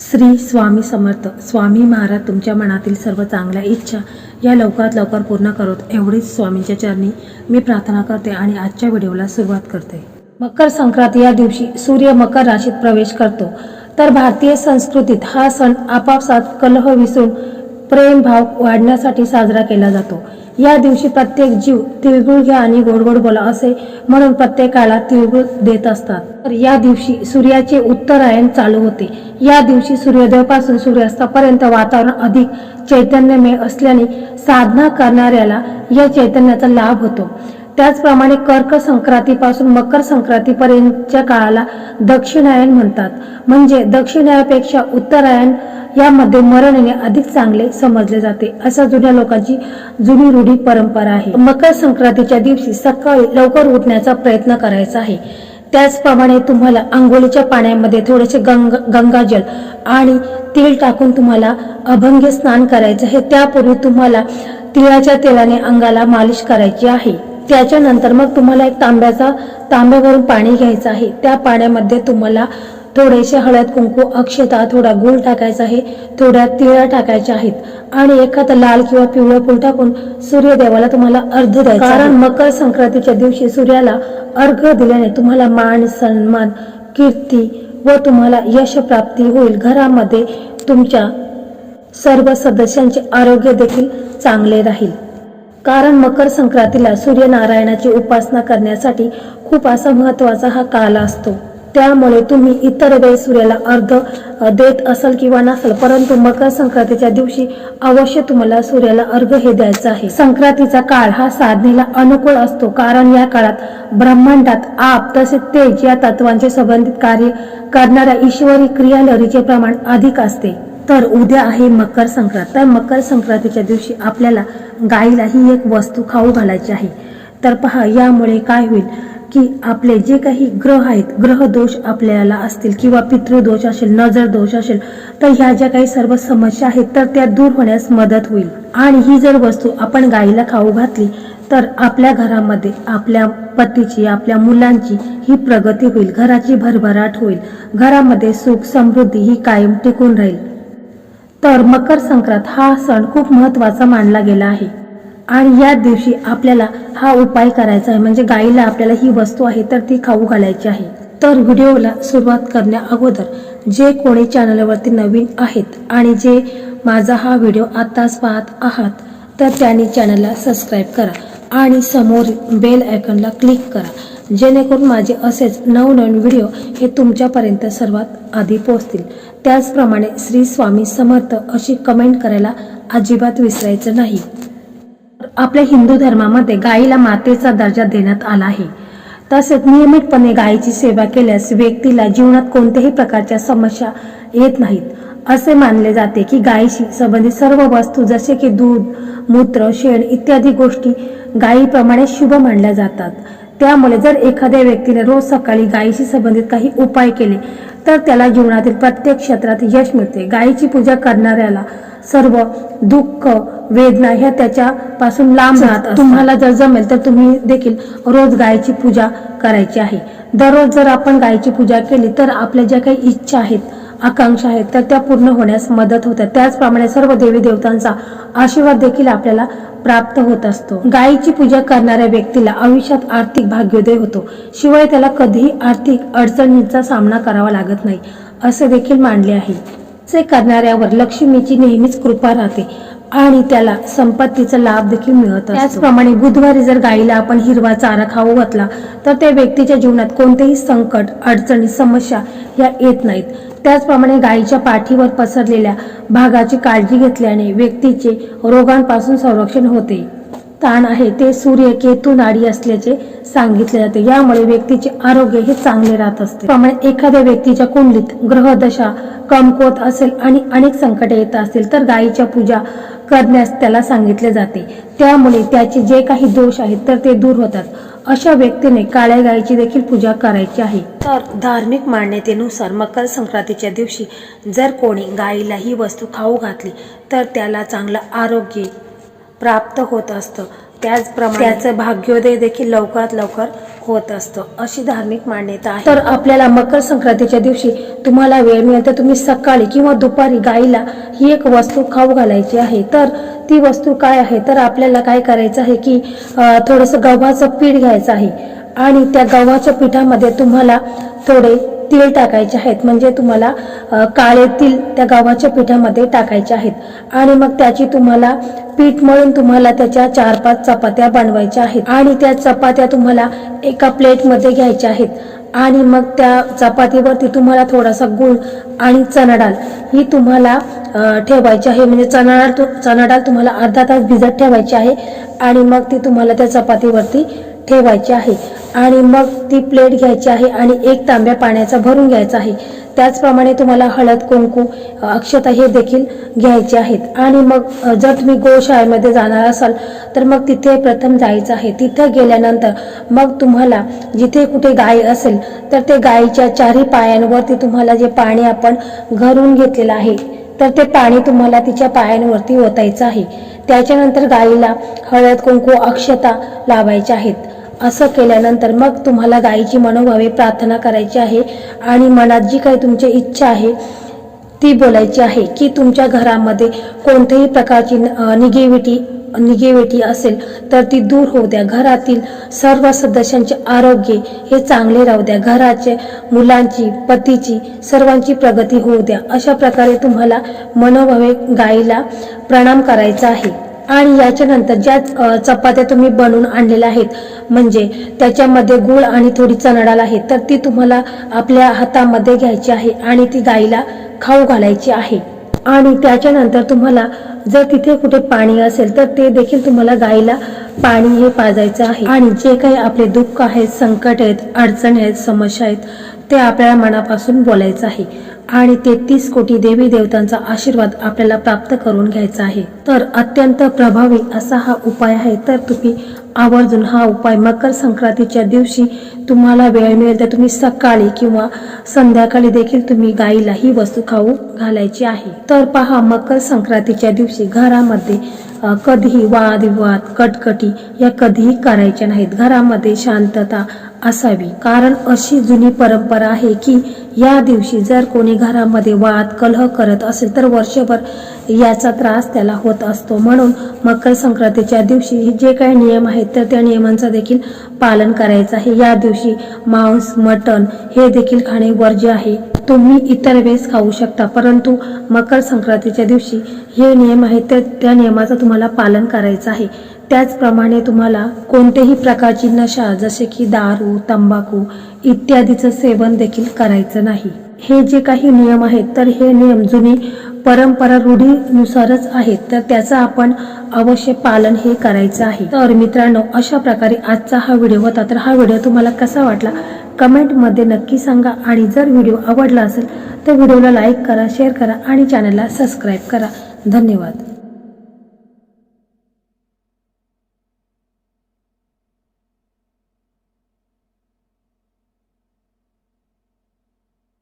श्री स्वामी समर्थ. स्वामी महाराज तुमच्या मनातील सर्व चांगल्या इच्छा या लवकरात लवकर पूर्ण करोत. एवढीच स्वामींच्या चरणी मी प्रार्थना करते आणि आजच्या व्हिडिओला सुरुवात करते. मकर संक्रांती या दिवशी सूर्य मकर राशीत प्रवेश करतो. तर भारतीय संस्कृतीत हा सण आपापसात कलह विसरून प्रेम भाव वाढण्यासाठी साजरा केला जातो. या दिवशी प्रत्येक जीव तिळगुळ घ्या आणि गोड गोड बोला असे म्हणून प्रत्येकाला तिळगुळ देत असतात. तर या दिवशी सूर्याचे उत्तरायण चालू होते. या दिवशी सूर्योदयापासून सूर्यास्तापर्यंत वातावरण अधिक चैतन्यमय असल्याने साधना करणाऱ्याला या चैतन्याचा लाभ होतो. त्याचप्रमाणे कर्क संक्रांतीपासून मकर संक्रांतीपर्यंतच्या काळाला दक्षिणायन म्हणतात. म्हणजे दक्षिणायापेक्षा उत्तरायण यामध्ये मरण येणे अधिक चांगले समजले जाते. असा जुन्या लोकांची जुनी रूढी परंपरा आहे. मकर संक्रांतीच्या दिवशी सकाळी लवकर उठण्याचा प्रयत्न करायचा आहे. त्याचप्रमाणे तुम्हाला आंघोळीच्या पाण्यामध्ये थोडेसे गंग गंगाजल आणि तेल टाकून तुम्हाला अभंग्य स्नान करायचं आहे. त्यापूर्वी तुम्हाला तिळाच्या तेलाने अंगाला मालिश करायची आहे. त्याच्यानंतर मग तुम्हाला एक तांब्याचा तांब्यावरून पाणी घ्यायचं आहे. त्या पाण्यामध्ये तुम्हाला थोडेसे हळद कुंकू अक्षता थोडा गुळ टाकायचा आहे. थोड्या तिळा टाकायच्या आहेत. आणि एखादं लाल किंवा पिवळं फुल टाकून सूर्यदेवाला तुम्हाला अर्ध द्यायचा कारण मकर संक्रांतीच्या दिवशी सूर्याला अर्घ दिल्याने तुम्हाला मान सन्मान कीर्ती व तुम्हाला यश प्राप्ती होईल. घरामध्ये तुमच्या सर्व सदस्यांचे आरोग्य देखील चांगले राहील. कारण मकर संक्रांतीला सूर्यनारायणाची उपासना करण्यासाठी खूप असा महत्त्वाचा हा काल असतो. त्यामुळे तुम्ही इतर वेळी सूर्याला अर्ध देत असाल किंवा नसाल परंतु मकर संक्रांतीच्या दिवशी अवश्य तुम्हाला सूर्याला अर्घ हे द्यायचं आहे. संक्रांतीचा काळ हा साधनेला अनुकूल असतो कारण या काळात ब्रह्मांडात आप तसेच तेज या तत्वांचे संबंधित कार्य करणाऱ्या ईश्वरी क्रियालहरीचे प्रमाण अधिक असते. तर उद्या आहे मकर संक्रांत. तर मकर संक्रांतीच्या दिवशी आपल्याला गाईला ही एक वस्तू खाऊ घालायची आहे. तर पहा यामुळे काय होईल की आपले जे काही ग्रह आहेत ग्रह दोष आपल्याला असतील किंवा पितृदोष असेल नजर दोष असेल तर ह्या ज्या काही सर्व समस्या आहेत तर त्या दूर होण्यास मदत होईल. आणि ही जर वस्तू आपण गाईला खाऊ घातली तर आपल्या घरामध्ये आपल्या पतीची आपल्या मुलांची ही प्रगती होईल. घराची भरभराट होईल. घरामध्ये सुख समृद्धी ही कायम टिकून राहील. तर मकर संक्रांत हा सण खूप महत्त्वाचा मानला गेला आहे. आणि या दिवशी आपल्याला हा उपाय करायचा आहे. म्हणजे गाईला आपल्याला ही वस्तू आहे तर ती खाऊ घालायची आहे. तर व्हिडिओला सुरुवात करण्या अगोदर जे कोणी चॅनलवरती नवीन आहेत आणि जे माझा हा व्हिडिओ आत्ताच पाहत आहात तर त्यांनी चॅनलला सबस्क्राईब करा आणि समोर बेल आयकॉनला क्लिक करा. जेणेकरून माझे असेच नवनवीन व्हिडिओ हे तुमच्यापर्यंत सर्वात आधी पोहोचतील. त्याचप्रमाणे श्री स्वामी समर्थ अशी कमेंट करायला अजिबात विसरायचं नाही. आपल्या हिंदू धर्मामध्ये गायीला मातेचा दर्जा देण्यात आला आहे. तसेच नियमितपणे गायीची सेवा केल्यास व्यक्तीला जीवनात कोणत्याही प्रकारच्या समस्या येत नाहीत. असे मानले जाते की गायीशी संबंधित सर्व वस्तू जसे की दूध मूत्र शेण इत्यादी गोष्टी गायीप्रमाणे शुभ मानल्या जातात. त्यामुळे जर एखाद्या व्यक्तीने रोज सकाळी गायीशी संबंधित काही उपाय केले तर त्याला जीवनातील प्रत्येक क्षेत्रात यश मिळते. गायीची पूजा करणाऱ्याला सर्व दुःख वेदना ह्या त्याच्यापासून लांब राहतात तुम्हाला जर जमेल तर तुम्ही देखील रोज गायीची पूजा करायची आहे. दररोज जर आपण गायीची पूजा केली तर आपल्या ज्या काही इच्छा आहेत आकांक्षा आहेत. तर त्या पूर्ण होण्यास मदत होते. त्याचप्रमाणे सर्व देवी देवतांचा आशीर्वाद देखील आपल्याला प्राप्त होत असतो. गायीची पूजा करणाऱ्या व्यक्तीला आयुष्यात आर्थिक भाग्योदय होतो. शिवाय त्याला कधीही आर्थिक अडचणींचा सामना करावा लागत नाही असे देखील मानले आहे. असे करणाऱ्यावर लक्ष्मीची नेहमीच कृपा राहते आणि त्याला संपत्तीचा लाभ देखील मिळत त्याचप्रमाणे बुधवारी जर गायीला आपण हिरवा चारा खाऊ घातला तर त्या व्यक्तीच्या जीवनात कोणतेही संकट अडचणी समस्या या येत नाहीत. त्याचप्रमाणे गायीच्या पाठीवर पसरलेल्या भागाची काळजी घेतल्याने व्यक्तीचे रोगांपासून संरक्षण होते. ताण आहे ते सूर्य केतू नाडी असल्याचे सांगितले जाते. यामुळे व्यक्तीचे आरोग्य हे चांगले राहत असते. त्यामुळे एखाद्या व्यक्तीच्या कुंडलीत ग्रहदशा कमकोत असेल आणि अनेक संकटे येत असतील तर गायीच्या पूजा करण्यास त्याला सांगितले जाते. त्यामुळे त्याचे जे काही दोष आहेत तर ते दूर होतात. अशा व्यक्तीने काळ्या गायीची देखील पूजा करायची आहे. तर धार्मिक मान्यतेनुसार मकर संक्रांतीच्या दिवशी जर कोणी गायीला ही वस्तू खाऊ घातली तर त्याला चांगलं आरोग्य प्राप्त होत असतं. त्याचप्रमाणे त्याचं भाग्योदय देखील लवकरात लवकर होत असतं अशी धार्मिक मान्यता आहे. तर आपल्याला मकर संक्रांतीच्या दिवशी तुम्हाला वेळ मिळेल तर तुम्ही सकाळी किंवा दुपारी गाईला ही एक वस्तू खाऊ घालायची आहे. तर ती वस्तू काय आहे? तर आपल्याला काय करायचं आहे की थोडंसं गव्हाचं पीठ घ्यायचं आहे. आणि त्या गव्हाच्या पिठामध्ये तुम्हाला थोडे तीळ टाकायचे आहेत. म्हणजे तुम्हाला काळे तीळ त्या गव्हाच्या पिठामध्ये टाकायचे आहेत. आणि मग त्याची तुम्हाला पीठ मळून तुम्हाला त्याच्या चार पाच चपात्या बनवायच्या आहेत. आणि त्या चपात्या तुम्हाला एका प्लेटमध्ये घ्यायच्या आहेत. आणि मग त्या चपातीवरती तुम्हाला थोडासा गुळ आणि चणा डाळ ही तुम्हाला ठेवायची आहे. म्हणजे चणा डाळ चणा डाळ तुम्हाला अर्धा तास भिजत ठेवायची आहे. आणि मग ती तुम्हाला त्या चपातीवरती ठेवायची आहे. आणि मग ती प्लेट घ्यायची आहे आणि एक तांब्या पाण्याचा भरून घ्यायचा आहे. त्याचप्रमाणे तुम्हाला हळद कुंकू अक्षता हे देखील घ्यायचे आहेत. आणि मग जर तुम्ही गोशाळेमध्ये जाणार असाल तर मग तिथे प्रथम जायचं आहे. तिथे गेल्यानंतर मग तुम्हाला जिथे कुठे गाय असेल तर ते गायीच्या चारही पायांवरती तुम्हाला जे पाणी आपण घरून घेतलेलं आहे तर ते पाणी तुम्हाला तिच्या पायांवरती ओतायचं आहे. त्याच्यानंतर गाईला हळद कुंकू अक्षता लावायच्या आहेत. असं केल्यानंतर मग तुम्हाला गायीची मनोभावे प्रार्थना करायची आहे आणि मनात जी काही तुमची इच्छा आहे ती बोलायची आहे की तुमच्या घरामध्ये कोणत्याही प्रकारची निगेविटी निगेविटी असेल तर ती दूर होऊ द्या. घरातील सर्व सदस्यांचे आरोग्य हे चांगले राहू द्या. घराचे मुलांची पतीची सर्वांची प्रगती होऊ द्या. अशा प्रकारे तुम्हाला मनोभावे गायीला प्रणाम करायचा आहे. आणि याच्यानंतर ज्या चपात्या तुम्ही बनवून आणलेल्या आहेत म्हणजे त्याच्यामध्ये गुळ आणि थोडी चणडाळ आहे तर ती तुम्हाला आपल्या हातामध्ये घ्यायची आहे आणि ती गाईला खाऊ घालायची आहे. आणि त्याच्यानंतर तुम्हाला जर तिथे कुठे पाणी असेल तर ते देखील तुम्हाला गाईला पाणी हे पाजायचं आहे. आणि जे काही आपले दुःख आहेत संकट आहेत अडचणी आहेत समस्या आहेत ते आपल्याला मनापासून बोलायचं आहे. आणि तेहतीस कोटी देवी देवतांचा आशीर्वाद आपल्याला प्राप्त करून घ्यायचा आहे. तर अत्यंत प्रभावी असा हा उपाय आहे. तर तुम्ही आवर्जून हा उपाय मकर संक्रांतीच्या दिवशी तुम्हाला वेळ मिळेल तर तुम्ही सकाळी किंवा संध्याकाळी देखील तुम्ही गाईला ही वस्तू खाऊ घालायची आहे. तर पहा मकर संक्रांतीच्या दिवशी घरामध्ये कधीही वादविवाद कटकटी या कधीही करायच्या नाहीत. घरामध्ये शांतता असावी. कारण अशी जुनी परंपरा आहे की या दिवशी जर कोणी घरामध्ये वाद कलह करत असेल तर वर्षभर याचा त्रास त्याला होत असतो. म्हणून मकर संक्रांतीच्या दिवशी जे काही नियम आहेत तर त्या नियमांचं देखील पालन करायचं आहे. या दिवशी मांस मटण हे देखील खाणे वर्ज्य आहे. तुम्ही इतर वेळेस खाऊ शकता परंतु मकर संक्रांतीच्या दिवशी हे नियम आहेत तर त्या नियमाचं तुम्हाला पालन करायचं आहे. त्याचप्रमाणे तुम्हाला कोणत्याही प्रकारची नशा जसे की दारू तंबाखू इत्यादीचं सेवन देखील करायचं नाही. हे जे काही नियम आहेत तर हे नियम जुनी परंपरा रूढीनुसारच आहेत तर त्याचं आपण अवश्य पालन हे करायचं आहे. तर मित्रांनो अशा प्रकारे आजचा हा व्हिडिओ होता. तर हा व्हिडिओ तुम्हाला कसा वाटला? कमेंटमध्ये नक्की सांगा. आणि जर व्हिडिओ आवडला असेल तर व्हिडिओला लाईक करा शेअर करा आणि चॅनलला सबस्क्राईब करा. धन्यवाद.